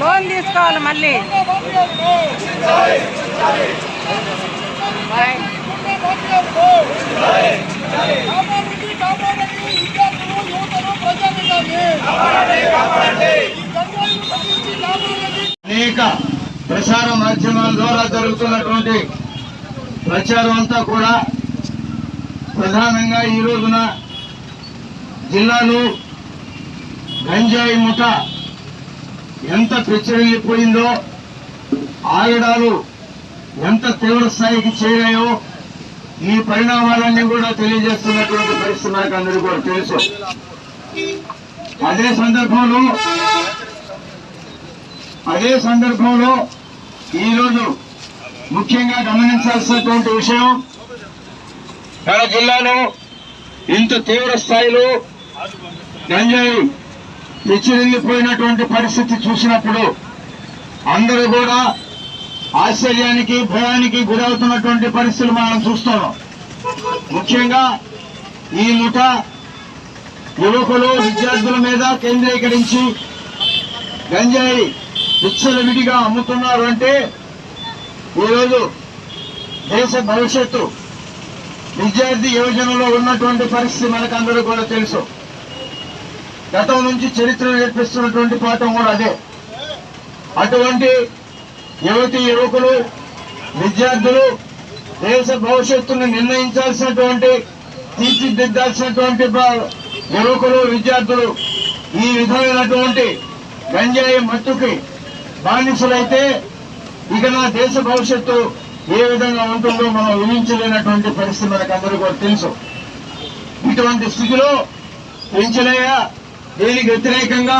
Loan తీసుకోవాలి మళ్ళీ. అనేక ప్రసార మాధ్యమాల ద్వారా జరుగుతున్నటువంటి ప్రచారం అంతా కూడా ప్రధానంగా ఈ రోజున జిల్లాలో గంజాయి ముఠ ఎంత పెచ్చరిల్లిపోయిందో ఆయుడాలు ఎంత తీవ్ర స్థాయికి చేరాయో ఈ పరిణామాలన్నీ కూడా తెలియజేస్తున్నటువంటి పరిస్థితి నాకు అందరూ కూడా తెలుసు. అదే సందర్భంలో అదే సందర్భంలో ఈరోజు ముఖ్యంగా గమనించాల్సినటువంటి విషయం మన జిల్లాలో ఇంత తీవ్ర స్థాయిలో గంజాయి పిచ్చిరిల్లిపోయినటువంటి పరిస్థితి చూసినప్పుడు అందరూ కూడా ఆశ్చర్యానికి భయానికి గురవుతున్నటువంటి పరిస్థితులు మనం చూస్తున్నాం. ముఖ్యంగా ఈ ముఠ యువకులు విద్యార్థుల మీద కేంద్రీకరించి గంజాయి విచ్చలవిడిగా అమ్ముతున్నారు అంటే ఈరోజు దేశ భవిష్యత్తు విద్యార్థి యోజనలో ఉన్నటువంటి పరిస్థితి మనకందరూ కూడా తెలుసు. గతం నుంచి చరిత్ర నేర్పిస్తున్నటువంటి పాఠం కూడా అదే. అటువంటి యువతి యువకులు విద్యార్థులు దేశ భవిష్యత్తును నిర్ణయించాల్సినటువంటి తీర్చిదిద్దాల్సినటువంటి యువకులు విద్యార్థులు ఈ విధమైనటువంటి గంజాయి మత్తుకి బానిసలైతే ఇక నా దేశ భవిష్యత్తు ఏ విధంగా ఉంటుందో మనం ఊహించలేనటువంటి పరిస్థితి మనకు అందరూ కూడా తెలుసు. ఇటువంటి స్థితిలో పెంచలేయ దేనికి వ్యతిరేకంగా